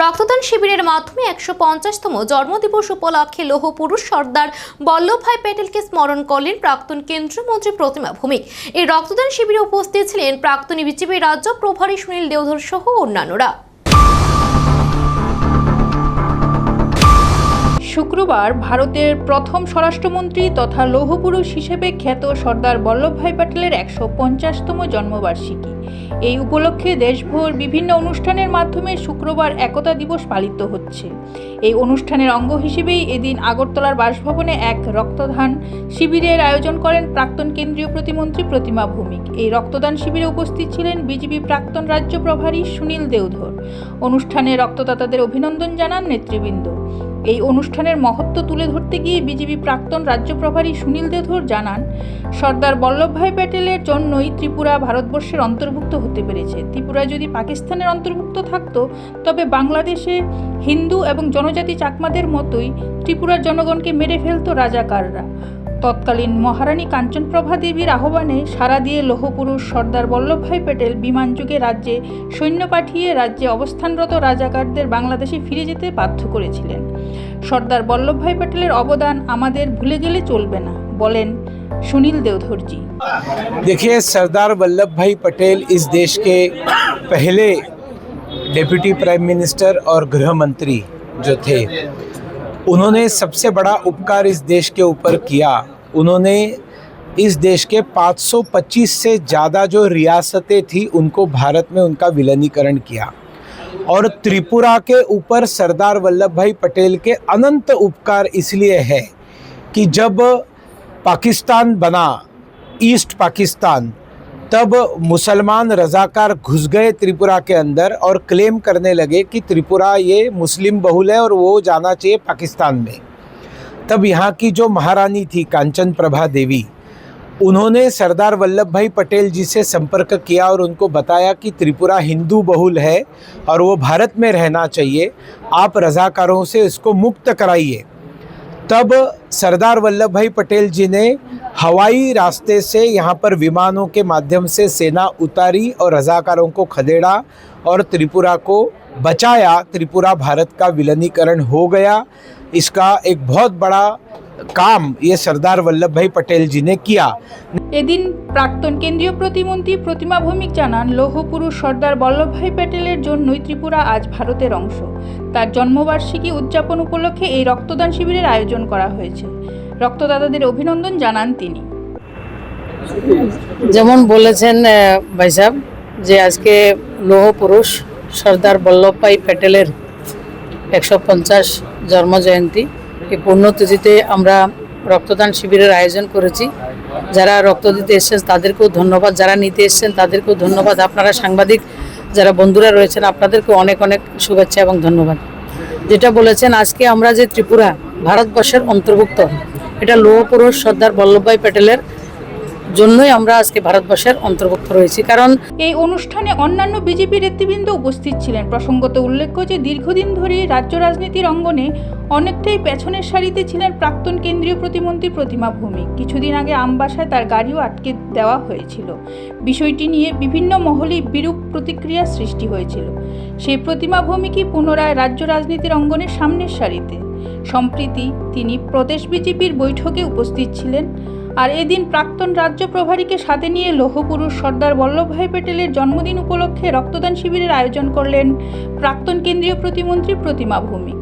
রক্তদান শিবিরের মাধ্যমে একশো পঞ্চাশতম জন্মদিবস উপলক্ষে লৌহ পুরুষ সর্দার বল্লভভাই প্যাটেলকে স্মরণ করলেন প্রাক্তন কেন্দ্রীয় মন্ত্রী প্রতিমা ভৌমিক। এই রক্তদান শিবিরে উপস্থিত ছিলেন প্রাক্তন বিজেপি রাজ্য প্রভারী সুনীল দেওধর সহ অন্যান্যরা। শুক্রবার ভারতের প্রথম স্বরাষ্ট্রমন্ত্রী তথা লৌহপুরুষ হিসেবে খ্যাত সর্দার বল্লভভাই প্যাটেলের একশো পঞ্চাশতম জন্মবার্ষিকী। এই উপলক্ষে দেশভর বিভিন্ন অনুষ্ঠানের মাধ্যমে শুক্রবার একতা দিবস পালিত হচ্ছে। এই অনুষ্ঠানের অঙ্গ হিসেবেই এদিন আগরতলার বাসভবনে এক রক্তদান শিবিরের আয়োজন করেন প্রাক্তন কেন্দ্রীয় প্রতিমন্ত্রী প্রতিমা ভৌমিক। এই রক্তদান শিবিরে উপস্থিত ছিলেন বিজেপি প্রাক্তন রাজ্য প্রভারী সুনীল দেওধর। অনুষ্ঠানে রক্তদাতাদের অভিনন্দন জানান নেতৃবৃন্দ। এই অনুষ্ঠানের মহত্ব তুলে ধরতে গিয়ে বিজেপি প্রাক্তন রাজ্য প্রভারী সুনীল দেধর জানান, সর্দার বল্লভভাই প্যাটেলের জন্যই ত্রিপুরা ভারতবর্ষের অন্তর্ভুক্ত হতে পেরেছে। ত্রিপুরা যদি পাকিস্তানের অন্তর্ভুক্ত থাকত, তবে বাংলাদেশে হিন্দু এবং জনজাতি চাকমাদের মতোই ত্রিপুরার জনগণকে মেরে ফেলত রাজাকাররা। তৎকালীন মহারানী কাঞ্চনপ্রভা দেবীর আহ্বানে সারা দিয়ে লৌহপুরুষ সর্দার বল্লভভাই প্যাটেল বিমান যুগে রাজ্যে সৈন্য পাঠিয়ে রাজ্যে অবস্থানরত রাজাকারদের বাংলাদেশে ফিরে যেতে বাধ্য করেছিলেন সর্দার বল্লভভাই প্যাটেলের অবদান আমাদের ভুলে গেলে চলবে না বলেন সুনীল দেওধরজি देखिए सरदार वल्लभ भाई पटेल इस देश के पहले डिप्टी प्राइम मिनिस्टर और गृह मंत्री जो थे उन्होंने सबसे बड़ा उपकार इस देश के ऊपर किया। उन्होंने इस देश के 525 से ज़्यादा जो रियासतें थी, उनको भारत में उनका विलनीकरण किया। और त्रिपुरा के ऊपर सरदार वल्लभ भाई पटेल के अनंत उपकार इसलिए है कि जब पाकिस्तान बना, ईस्ट पाकिस्तान तब मुसलमान रजाकार घुस गए त्रिपुरा के अंदर और क्लेम करने लगे कि त्रिपुरा ये मुस्लिम बहुल है और वो जाना चाहिए पाकिस्तान में। तब यहाँ की जो महारानी थी कांचन प्रभा देवी, उन्होंने सरदार वल्लभ भाई पटेल जी से संपर्क किया और उनको बताया कि त्रिपुरा हिंदू बहुल है और वो भारत में रहना चाहिए, आप रजाकारों से इसको मुक्त कराइए। तब सरदार वल्लभ भाई पटेल जी ने हवाई रास्ते से यहाँ पर विमानों के माध्यम से सेना उतारी और रजाकारों को खदेड़ा और त्रिपुरा को बचाया। त्रिपुरा भारत का विलनीकरण हो गया। इसका एक बहुत बड़ा काम ये सरदार वल्लभ भाई पटेल जी ने किया এদিন প্রাক্তন কেন্দ্রীয় প্রতিমন্ত্রী প্রতিমা ভৌমিক জানান লৌহপুরুষ সর্দার বল্লভভাই প্যাটেলের জন্যই ত্রিপুরা আজ ভারতের অংশ তার জন্মবার্ষিকী উদযাপন উপলক্ষে এই রক্তদান শিবিরের আয়োজন করা হয়েছে রক্তদাতাদের অভিনন্দন জানান তিনি যেমন বলেছেন আহ, ভাই সাহেব যে আজকে লৌহ পুরুষ সর্দার বল্লভভাই প্যাটেলের একশো পঞ্চাশ জন্মজয়ন্তী এই পুণ্যতিথিতে আমরা রক্তদান শিবিরের আয়োজন করেছি। যারা রক্ত দিতে এসেছেন, তাদেরকেও ধন্যবাদ। যারা নিতে এসেছেন, তাদেরকেও ধন্যবাদ। আপনারা সাংবাদিক, যারা বন্ধুরা রয়েছেন আপনাদেরকেও অনেক অনেক শুভেচ্ছা এবং ধন্যবাদ। যেটা বলেছেন, আজকে আমরা যে ত্রিপুরা ভারতবর্ষের অন্তর্ভুক্ত, এটা লৌহ পুরুষ সর্দার বল্লভভাই প্যাটেলের জন্যই আমরা আজকে ভারতবর্ষের অন্তর্ভুক্ত রয়েছি। কারণ এই অনুষ্ঠানে অন্যান্য বিজেপি নেতৃবৃন্দ উপস্থিত ছিলেন। প্রসঙ্গত উল্লেখ্য যে, দীর্ঘদিন ধরে রাজ্য রাজনীতির অঙ্গনে অনেকটাই পেছনের সারিতে ছিলেন প্রাক্তন কেন্দ্রীয় প্রতিমন্ত্রী প্রতিমা ভৌমিক। কিছুদিন আগে আমবাসায় তার গাড়িও আটকে দেওয়া হয়েছিল। বিষয়টি নিয়ে বিভিন্ন মহলেই বিরূপ প্রতিক্রিয়া সৃষ্টি হয়েছিল। সেই প্রতিমা ভৌমিকই পুনরায় রাজ্য রাজনীতির অঙ্গনের সামনের সারিতে। সম্প্রীতি তিনি প্রদেশ বিজেপির বৈঠকে উপস্থিত ছিলেন। আর এদিন প্রাক্তন রাজ্য প্রভারীকে সাথে নিয়ে লৌহপুরুষ সর্দার বল্লভভাই প্যাটেলের জন্মদিন উপলক্ষে রক্তদান শিবিরের আয়োজন করলেন প্রাক্তন কেন্দ্রীয় প্রতিমন্ত্রী প্রতিমা ভৌমিক।